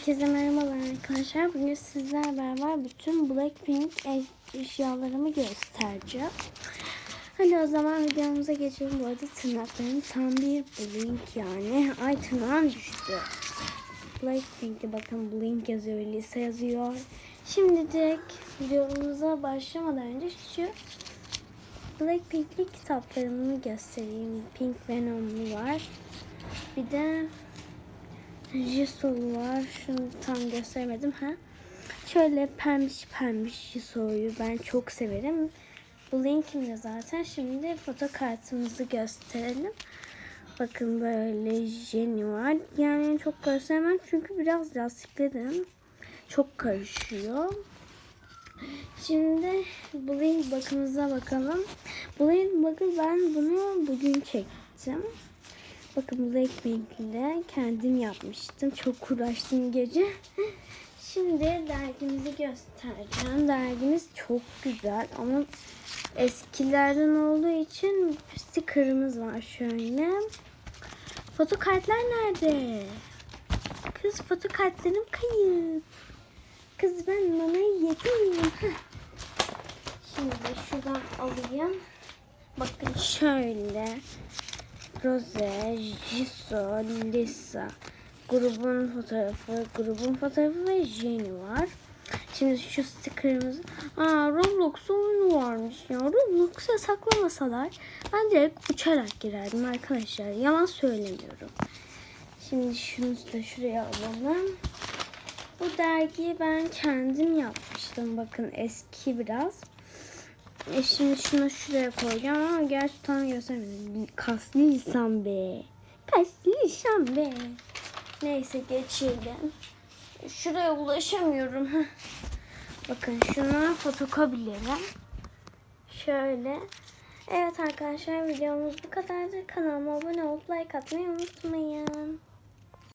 Herkese merhabalar arkadaşlar. Bugün sizlerle beraber bütün Blackpink eşyalarımı göstereceğim. Hadi o zaman videomuza geçelim. Bu arada tırnaklarım tam bir blink yani. Ay tırnağım düştü. Blackpink'e bakın blink yazıyor, Lisa yazıyor. Şimdi direkt videomuza başlamadan önce şu Blackpink'li kitaplarımı göstereyim. Pink Venom'lu var. Bir de Jisoo var. Şunu tam göstermedim ha. Şöyle pembiş pembiş Jisoo'yu ben çok severim. Bu linkimde zaten. Şimdi foto kartımızı gösterelim. Bakın böyle Jenny var. Yani çok göstermem çünkü biraz lastikledim. Çok karışıyor. Şimdi Blink bakımıza bakalım. Blink bakın ben bunu bugün çektim. Bakın Blackpink ile kendim yapmıştım. Çok uğraştım gece. Şimdi dergimizi göstereceğim. Dergimiz çok güzel ama eskilerden olduğu için stickerımız var şöyle. Fotokartlar nerede? Kız fotokartlarım kayıp. Kız ben mamayı yedim. Şimdi şuradan alayım. Bakın şöyle. Rose, Jisoo, Lisa. Grubun fotoğrafı, grubun fotoğrafı ve Jenny var. Şimdi şu stickerımız. Aa Roblox oyunu varmış ya. Roblox'u yasaklamasalar ben direkt uçarak girerdim arkadaşlar. Yalan söylemiyorum. Şimdi şunu da şuraya alalım. Bu dergiyi ben kendim yapmıştım. Bakın eski biraz. E şimdi şunu şuraya koyacağım ama gerçi tam göstermedim. Kaslı insan be. Kaslı insan be. Neyse geçelim. Şuraya ulaşamıyorum. Bakın şuna fotokopilerim. Şöyle. Evet arkadaşlar videomuz bu kadardı. Kanalıma abone olup like atmayı unutmayın.